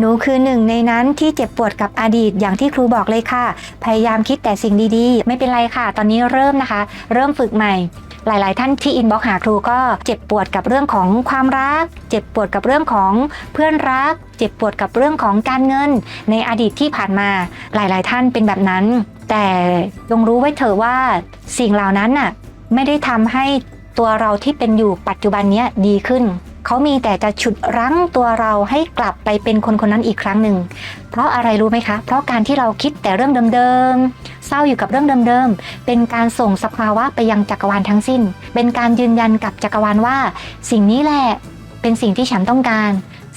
หนูคือหนึ่งในนั้นที่เจ็บปวดกับอดีตอย่างที่ครูบอกเลยค่ะ พยายามคิดแต่สิ่งดีๆ ไม่เป็นไรค่ะ ตอนนี้เริ่มนะคะ เริ่มฝึกใหม่ หลาย ๆ ท่านที่อินบ็อกหาครูก็เจ็บปวดกับเรื่องของความรัก เจ็บปวดกับเรื่องของเพื่อนรัก เจ็บปวดกับเรื่องของการเงิน ในอดีตที่ผ่านมา หลาย ๆ ท่านเป็นแบบนั้น แต่จงรู้ไว้เถอะว่าสิ่งเหล่านั้นน่ะไม่ได้ทำให้ตัวเราที่เป็นอยู่ปัจจุบันเนี้ยดีขึ้น เขามีแต่จะฉุดรั้งตัวเราให้กลับไปเป็นคนคนนั้นอีกครั้งหนึ่ง เพราะอะไรรู้ไหมคะ เพราะการที่เราคิดแต่เรื่องเดิมๆ เศร้าอยู่กับเรื่องเดิมๆ เป็นการส่งสภาวะไปยังจักรวาลทั้งสิ้น เป็นการยืนยันกับจักรวาลว่า สิ่งนี้แหละเป็นสิ่งที่ฉันต้องการ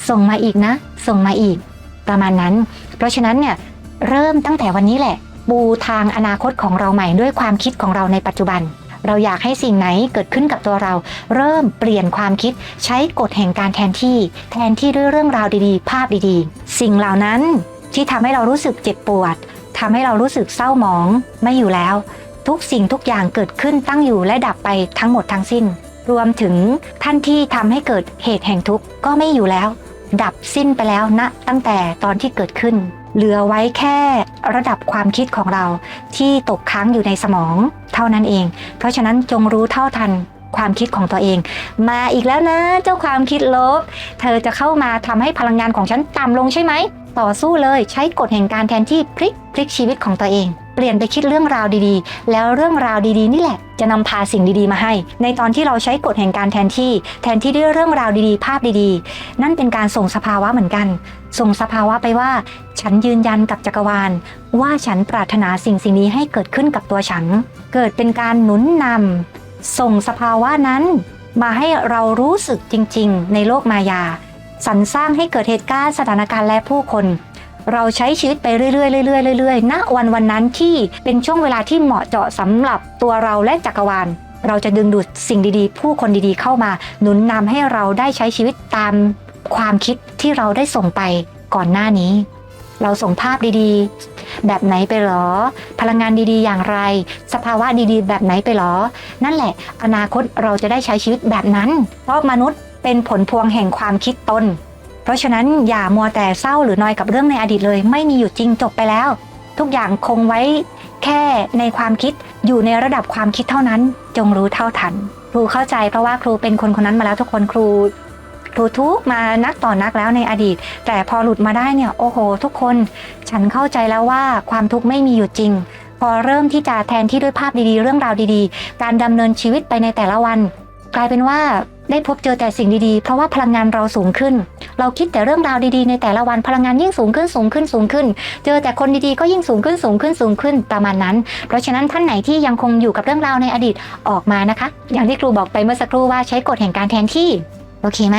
ส่งมาอีกนะ ส่งมาอีก ประมาณนั้น เพราะฉะนั้นเนี่ยเริ่มตั้งแต่วันนี้แหละ ปูทางอนาคตของเราใหม่ด้วยความคิดของเราในปัจจุบัน เราอยากให้สิ่งไหนเกิดขึ้นกับตัวเรา เริ่มเปลี่ยนความคิดใช้กฎแห่งการแทนที่ แทนที่ด้วยเรื่องราวดีๆ ภาพดีๆ สิ่งเหล่านั้นที่ทำให้เรารู้สึกเจ็บปวดทำให้เรารู้สึกเศร้าหมองไม่อยู่แล้ว ทุกสิ่งทุกอย่างเกิดขึ้นตั้งอยู่และดับไปทั้งหมดทั้งสิ้น รวมถึงท่านที่ทำให้เกิดเหตุแห่งทุกข์ก็ไม่อยู่แล้ว ดับสิ้นไปแล้วณตั้งแต่ตอนที่เกิดขึ้น เหลือไว้แค่ระดับความคิดของเราที่ตกค้างอยู่ในสมอง เท่านั้นเอง เพราะฉะนั้นจงรู้เท่าทันความคิดของตัวเอง มาอีกแล้วนะ เจ้าความคิดลบ เธอจะเข้ามาทำให้พลังงานของฉันต่ำลงใช่ไหม ต่อสู้เลยใช้กฎแห่งการแทนที่พลิกพลิกชีวิตของตัวเอง เปลี่ยนไปคิดเรื่องราวดีๆ แล้วเรื่องราวดีๆ นี่แหละ จะนำพาสิ่งดีๆ มาให้ ในตอนที่เราใช้กฎแห่งการแทนที่ แทนที่ด้วยเรื่องราวดีๆ ภาพดีๆ นั่นเป็นการส่งสภาวะเหมือนกัน ส่งสภาวะไปว่า ฉันยืนยันกับจักรวาล ว่าฉันปรารถนาสิ่งสิ่งนี้ให้เกิดขึ้นกับตัวฉัน เกิดเป็นการหนุนนำส่งสภาวะนั้น มาให้เรารู้สึกจริง ๆ ในโลกมายาสรรสร้างให้เกิดเหตุการณ์สถานการณ์และผู้คน เราใช้ชีวิตไปเรื่อยๆเรื่อยๆเรื่อยๆณวันวันนั้นที่เป็นช่วงเวลาที่เหมาะเจาะสำหรับตัวเราและจักรวาลเราจะดึงดูดสิ่งดีๆ ผู้คนดีๆเข้ามา หนุนนำให้เราได้ใช้ชีวิตตามความคิดที่เราได้ส่งไปก่อนหน้านี้ เราส่งภาพดีๆ แบบไหนไปหรอ พลังงานดีๆ อย่างไร สภาวะดีๆ แบบไหนไปหรอ นั่นแหละ อนาคตเราจะได้ใช้ชีวิตแบบนั้น เพราะมนุษย์เป็นผลพวงแห่งความคิดตน เพราะฉะนั้นอย่ามัวแต่เศร้าหรือนอยกับเรื่องในอดีตเลย ไม่มีอยู่จริงจบไปแล้ว ทุกอย่างคงไว้แค่ในความคิดอยู่ในระดับความคิดเท่านั้น จงรู้เท่าทัน ครูเข้าใจเพราะว่าครูเป็นคนคนนั้นมาแล้วทุกคนครูครูทุกมานักต่อนักแล้วในอดีต แต่พอหลุดมาได้เนี่ยโอ้โห ทุกคน ฉันเข้าใจแล้วว่าความทุกข์ไม่มีอยู่จริง พอเริ่มที่จะแทนที่ด้วยภาพดีๆ เรื่องราวดีๆ การดำเนินชีวิตไปในแต่ละวัน กลายเป็นว่า ได้พบเจอแต่สิ่งดีๆ เพราะว่าพลังงานเราสูงขึ้น เราคิดแต่เรื่องราวดีๆ ในแต่ละวันพลังงานยิ่งสูงขึ้นสูงขึ้นสูงขึ้น เจอแต่คนดีๆก็ยิ่งสูงขึ้นสูงขึ้นสูงขึ้นประมาณนั้น เพราะฉะนั้นท่านไหนที่ยังคงอยู่กับเรื่องราวในอดีตออกมานะคะ อย่างที่ครูบอกไปเมื่อสักครู่ว่าใช้กฎแห่งการแทนที่ โอเคไหม